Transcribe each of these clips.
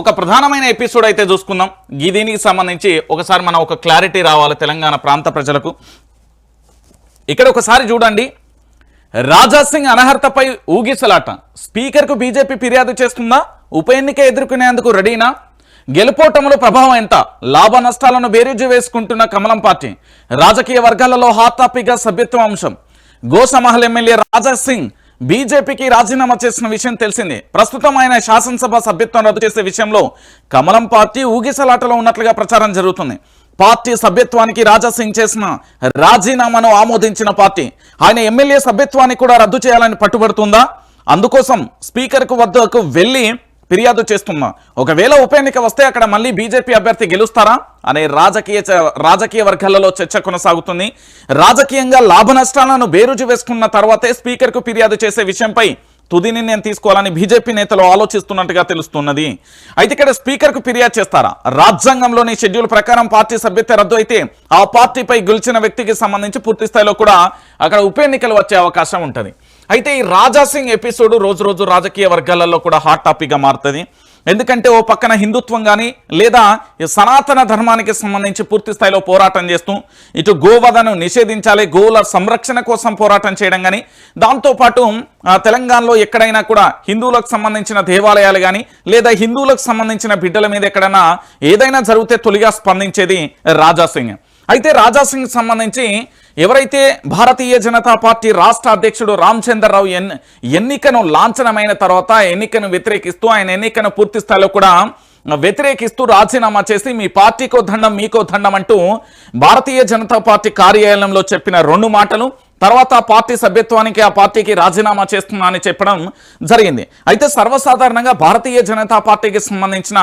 ఒక ప్రధానమైన ఎపిసోడ్ అయితే చూసుకుందాం. దీనికి సంబంధించి ఒకసారి మనం ఒక క్లారిటీ రావాలి తెలంగాణ ప్రాంత ప్రజలకు. ఇక్కడ ఒకసారి చూడండి. రాజాసింగ్ అనర్హతపై ఊగిసలాట. స్పీకర్కు బీజేపీ ఫిర్యాదు చేస్తుందా? ఉప ఎన్నిక ఎదుర్కొనేందుకు రెడీనా? గెలుపోటముల ప్రభావం ఎంత? లాభ నష్టాలను బేరీజు వేసుకుంటున్న కమలం పార్టీ. రాజకీయ వర్గాలలో హాట్ సభ్యత్వ సభ్యత్వం అంశం. గోసమహల్ ఎమ్మెల్యే రాజాసింగ్ బీజేపీకి రాజీనామా చేసిన విషయం తెలిసిందే. ప్రస్తుతం ఆయన శాసనసభ సభ్యత్వం రద్దు చేసే విషయంలో కమలం పార్టీ ఊగిసలాటలో ఉన్నట్లుగా ప్రచారం జరుగుతుంది. పార్టీ సభ్యత్వానికి రాజా సింగ్ చేసిన రాజీనామాను ఆమోదించిన పార్టీ. ఆయన ఎమ్మెల్యే సభ్యత్వాన్ని కూడా రద్దు చేయాలని పట్టుబడుతుందా? అందుకోసం స్పీకర్కు వద్దకు వెళ్ళి ఫిర్యాదు చేస్తున్నా. ఒకవేళ ఉప ఎన్నిక వస్తే అక్కడ మళ్ళీ బీజేపీ అభ్యర్థి గెలుస్తారా? అనే రాజకీయ రాజకీయ వర్గాలలో చర్చ కొనసాగుతుంది. రాజకీయంగా లాభ నష్టాలను బేరుజు వేసుకున్న తర్వాతే స్పీకర్కు ఫిర్యాదు చేసే విషయంపై తుది నిర్ణయం తీసుకోవాలని బీజేపీ నేతలు ఆలోచిస్తున్నట్టుగా తెలుస్తున్నది. అయితే ఇక్కడ స్పీకర్కు ఫిర్యాదు చేస్తారా? రాజ్యాంగంలోని షెడ్యూల్ ప్రకారం పార్టీ సభ్యత రద్దు అయితే ఆ పార్టీపై గెలిచిన వ్యక్తికి సంబంధించి పూర్తి స్థాయిలో కూడా అక్కడ ఉప ఎన్నికలు వచ్చే అవకాశం ఉంటుంది. అయితే ఈ రాజా సింగ్ ఎపిసోడ్ రోజు రోజు రాజకీయ వర్గాలలో కూడా హాట్ టాపిక్గా మారుతుంది. ఎందుకంటే ఓ పక్కన హిందుత్వం కానీ లేదా సనాతన ధర్మానికి సంబంధించి పూర్తి స్థాయిలో పోరాటం చేస్తూ ఇటు గోవధను నిషేధించాలి గోవుల సంరక్షణ కోసం పోరాటం చేయడం కానీ దాంతోపాటు తెలంగాణలో ఎక్కడైనా కూడా హిందువులకు సంబంధించిన దేవాలయాలు కానీ లేదా హిందువులకు సంబంధించిన బిడ్డల మీద ఎక్కడైనా ఏదైనా జరిగితే తొలిగా స్పందించేది రాజాసింగ్ అయితే రాజా సింగ్ సంబంధించి ఎవరైతే భారతీయ జనతా పార్టీ రాష్ట్ర అధ్యక్షుడు రామచంద్రరావు ఎన్ ఎన్నికను లాంఛనమైన తర్వాత ఎన్నికను వ్యతిరేకిస్తూ ఆయన ఎన్నికను పూర్తి స్థాయిలో కూడా వ్యతిరేకిస్తూ రాజీనామా చేసి మీ పార్టీకో దండం మీకో దండం అంటూ భారతీయ జనతా పార్టీ కార్యాలయంలో చెప్పిన రెండు మాటలు తర్వాత పార్టీ సభ్యత్వానికి ఆ పార్టీకి రాజీనామా చేస్తున్నా అని చెప్పడం జరిగింది. అయితే సర్వసాధారణంగా భారతీయ జనతా పార్టీకి సంబంధించిన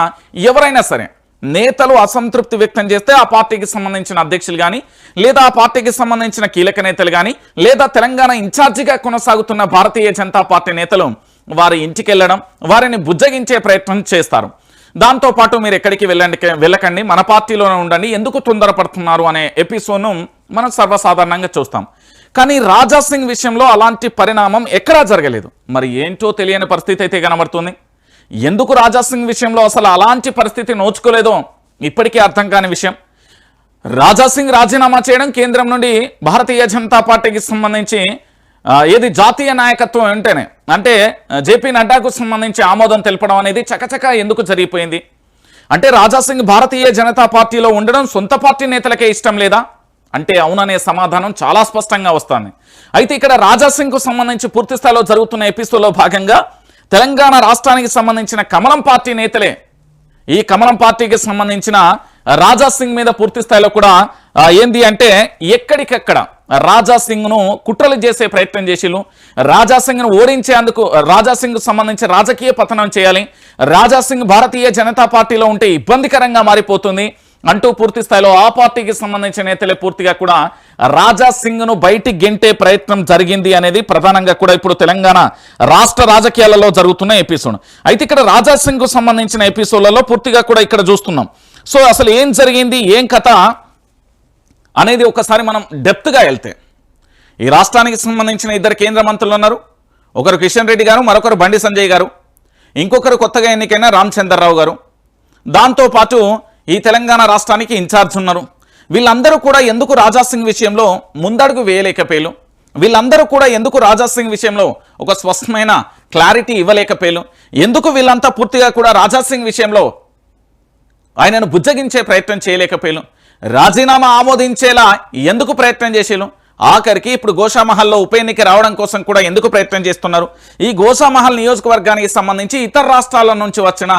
ఎవరైనా సరే నేతలు అసంతృప్తి వ్యక్తం చేస్తే ఆ పార్టీకి సంబంధించిన అధ్యక్షులు కానీ లేదా ఆ పార్టీకి సంబంధించిన కీలక నేతలు కానీ లేదా తెలంగాణ ఇన్ఛార్జిగా కొనసాగుతున్న భారతీయ జనతా పార్టీ నేతలు వారి ఇంటికి వెళ్ళడం వారిని బుజ్జగించే ప్రయత్నం చేస్తారు. దాంతో పాటు మీరు ఎక్కడికి వెళ్ళండి వెళ్ళకండి మన పార్టీలోనే ఉండండి ఎందుకు తొందరపడుతున్నారు అనే ఎపిసోడ్ను మనం సర్వసాధారణంగా చూస్తాం. కానీ రాజా సింగ్ విషయంలో అలాంటి పరిణామం ఎక్కడా జరగలేదు. మరి ఏంటో తెలియని పరిస్థితి అయితే కనబడుతుంది. ఎందుకు రాజా సింగ్ విషయంలో అసలు అలాంటి పరిస్థితి నోచుకోలేదో ఇప్పటికీ అర్థం కాని విషయం. రాజాసింగ్ రాజీనామా చేయడం కేంద్రం నుండి భారతీయ జనతా పార్టీకి సంబంధించి ఏది జాతీయ నాయకత్వం ఉంటేనే అంటే జేపీ నడ్డాకు సంబంధించి ఆమోదం తెలపడం అనేది చకచక ఎందుకు జరిగిపోయింది? అంటే రాజా సింగ్ భారతీయ జనతా పార్టీలో ఉండడం సొంత పార్టీ నేతలకే ఇష్టం లేదా? అంటే అవుననే సమాధానం చాలా స్పష్టంగా వస్తుంది. అయితే ఇక్కడ రాజాసింగ్కు సంబంధించి పూర్తిస్థాయిలో జరుగుతున్న ఎపిసోడ్లో భాగంగా తెలంగాణ రాష్ట్రానికి సంబంధించిన కమలం పార్టీ నేతలే. ఈ కమలం పార్టీకి సంబంధించిన రాజా సింగ్ మీద పూర్తి స్థాయిలో కూడా ఏంది అంటే ఎక్కడికక్కడ రాజా సింగ్ను కుట్రలు చేసే ప్రయత్నం చేసిళ్ళు. రాజా సింగ్ను ఓడించేందుకు రాజా సింగ్ సంబంధించి రాజకీయ పతనం చేయాలి. రాజా సింగ్ భారతీయ జనతా పార్టీలో ఉంటే ఇబ్బందికరంగా మారిపోతుంది. అంటూ పూర్తి స్థాయిలో ఆ పార్టీకి సంబంధించిన నేతలే పూర్తిగా కూడా రాజా సింగ్ను బయటికి గెంటే ప్రయత్నం జరిగింది అనేది ప్రధానంగా కూడా ఇప్పుడు తెలంగాణ రాష్ట్ర రాజకీయాలలో జరుగుతున్న ఎపిసోడ్. అయితే ఇక్కడ రాజా సింగ్కు సంబంధించిన ఎపిసోడ్లలో పూర్తిగా కూడా ఇక్కడ చూస్తున్నాం. సో అసలు ఏం జరిగింది ఏం కథ అనేది ఒకసారి మనం డెప్త్గా వెళ్తే. ఈ రాష్ట్రానికి సంబంధించిన ఇద్దరు కేంద్ర మంత్రులు ఉన్నారు. ఒకరు కిషన్ రెడ్డి గారు మరొకరు బండి సంజయ్ గారు. ఇంకొకరు కొత్తగా ఎన్నికైన రామచంద్రరావు గారు. దాంతోపాటు ఈ తెలంగాణ రాష్ట్రానికి ఇన్ఛార్జ్ ఉన్నారు. వీళ్ళందరూ కూడా ఎందుకు రాజా సింగ్ విషయంలో ముందడుగు వేయలేకపోయారు? వీళ్ళందరూ కూడా ఎందుకు రాజా సింగ్ విషయంలో ఒక స్పష్టమైన క్లారిటీ ఇవ్వలేకపోయారు? ఎందుకు వీళ్ళంతా పూర్తిగా కూడా రాజా సింగ్ విషయంలో ఆయనను బుజ్జగించే ప్రయత్నం చేయలేకపోయారు? రాజీనామా ఆమోదించేలా ఎందుకు ప్రయత్నం చేసేలు ఆఖరికి ఇప్పుడు గోషామహల్లో ఉప ఎన్నిక రావడం కోసం కూడా ఎందుకు ప్రయత్నం చేస్తున్నారు? ఈ గోషామహల్ నియోజకవర్గానికి సంబంధించి ఇతర రాష్ట్రాల నుంచి వచ్చిన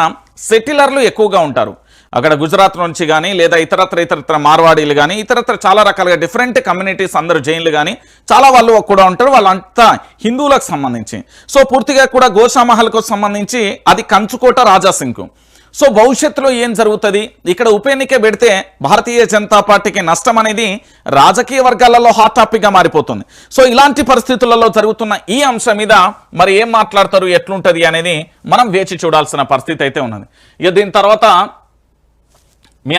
సెటిలర్లు ఎక్కువగా ఉంటారు. అక్కడ గుజరాత్ నుంచి కానీ లేదా ఇతరత్ర ఇతరత్ర మార్వాడీలు కానీ ఇతరత్ర చాలా రకాలుగా డిఫరెంట్ కమ్యూనిటీస్ అందరు జైన్లు కానీ చాలా వాళ్ళు కూడా ఉంటారు. వాళ్ళంతా హిందువులకు సంబంధించి. సో పూర్తిగా కూడా గోషామహల్కు సంబంధించి అది కంచుకోట రాజాసింగ్కు సో భవిష్యత్తులో ఏం జరుగుతుంది? ఇక్కడ ఉప ఎన్నిక పెడితే భారతీయ జనతా పార్టీకి నష్టం అనేది రాజకీయ వర్గాలలో హాట్ టాపిక్గా మారిపోతుంది. సో ఇలాంటి పరిస్థితులలో జరుగుతున్న ఈ అంశం మీద మరి ఏం మాట్లాడతారు? ఎట్లుంటుంది? అనేది మనం వేచి చూడాల్సిన పరిస్థితి అయితే ఉన్నది. ఇక దీని తర్వాత